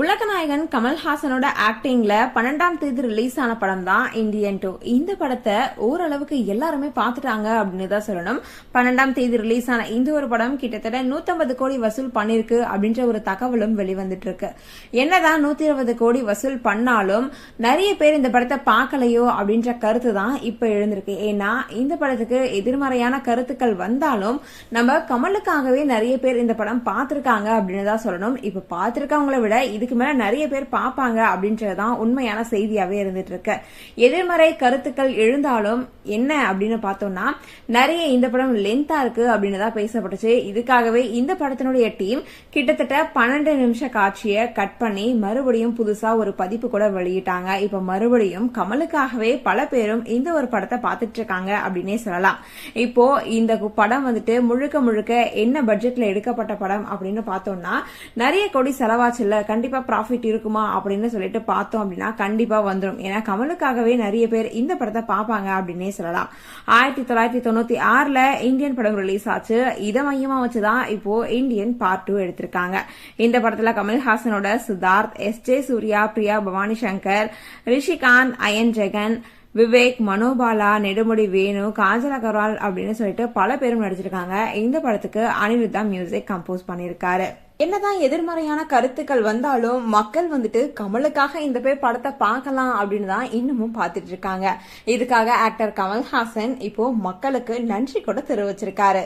உலகநாயகன் கமல்ஹாசனோட ஆக்டிங்ல பன்னெண்டாம் தேதி ரிலீஸ் ஆன படம் தான் இந்தியன் டூ இந்த படத்தை ஓரளவுக்கு எல்லாருமே பார்த்துட்டாங்க அப்படின்னு தான் சொல்லணும். பன்னெண்டாம் தேதி ரிலீஸ் ஆன இந்த ஒரு படம் கிட்டத்தட்ட 150 கோடி வசூல் பண்ணிருக்கு அப்படின்ற ஒரு தகவலும் வெளிவந்துட்டு இருக்கு என்னதான் நூத்தி இருபது கோடி வசூல் பண்ணாலும் நிறைய பேர் இந்த படத்தை பார்க்கலையோ அப்படின்ற கருத்து தான் இப்ப எழுந்திருக்கு. ஏன்னா இந்த படத்துக்கு எதிர்மறையான கருத்துக்கள் வந்தாலும் நம்ம கமலுக்காகவே நிறைய பேர் இந்த படம் பார்த்திருக்காங்க அப்படின்னு தான் சொல்லணும். இப்ப பார்த்திருக்கவங்களை விட இதுக்கு மேல நிறைய பேர் பார்ப்பாங்க அப்படின்றதுதான் உண்மையான செய்தியாவே இருந்துட்டு இருக்கு. எதிர்மறை கருத்துக்கள் எழுந்தாலும் என்ன அப்படின்னு பார்த்தோம்னா நிறைய இந்த படம் லென்த்தா இருக்கு அப்படின்னு தான் பேசப்பட்டுச்சு. இதுக்காகவே இந்த படத்தினுடைய டீம் கிட்டத்தட்ட பன்னெண்டு நிமிஷ காட்சியை கட் பண்ணி மறுபடியும் புதுசா ஒரு பதிப்பு கூட வெளியிட்டாங்க. இப்ப மறுபடியும் கமலுக்காகவே பல பேரும் இந்த ஒரு படத்தை பார்த்துட்டு இருக்காங்க அப்படின்னே சொல்லலாம். இப்போ இந்த படம் வந்துட்டு முழுக்க முழுக்க என்ன பட்ஜெட்ல எடுக்கப்பட்ட படம் அப்படின்னு பார்த்தோம்னா நிறைய கோடி செலவாச்சுல்ல. கண்டிப்பா கண்டிப்பாக ப்ராஃபிட் இருக்குமா அப்படின்னு சொல்லிட்டு பார்த்தோம் அப்படின்னா கண்டிப்பாக வந்துடும் ஏன்னா கமலுக்காகவே நிறைய பேர் இந்த படத்தை பார்ப்பாங்க அப்படின்னே சொல்லலாம். ஆயிரத்தி தொள்ளாயிரத்தி தொண்ணூற்றி ஆறில் இந்தியன் படம் ரிலீஸ் ஆச்சு. இதை மையமாக வச்சு தான் இப்போ இந்தியன் பார்ட் டூ எடுத்திருக்காங்க. இந்த படத்தில் கமல்ஹாசனோட சித்தார்த் எஸ் ஜே சூர்யா பிரியா பவானி சங்கர் ரிஷிகாந்த் அயன் ஜெகன் விவேக் மனோபாலா நெடுமுடி வேணு காஜல் அகர்வால் அப்படின்னு சொல்லிட்டு பல பேரும் நடிச்சிருக்காங்க. இந்த படத்துக்கு அனிருத்தா மியூசிக் கம்போஸ் பண்ணியிருக்காரு. என்னதான் எதிர்மறையான கருத்துக்கள் வந்தாலும் மக்கள் வந்துட்டு கமலுக்காக இந்த பேர் படத்தை பார்க்கலாம் அப்படின்னு தான் இன்னமும் பார்த்துட்டு இருக்காங்க. இதுக்காக ஆக்டர் கமல்ஹாசன் இப்போ மக்களுக்கு நன்றி கூட தெரிவிச்சிருக்காரு.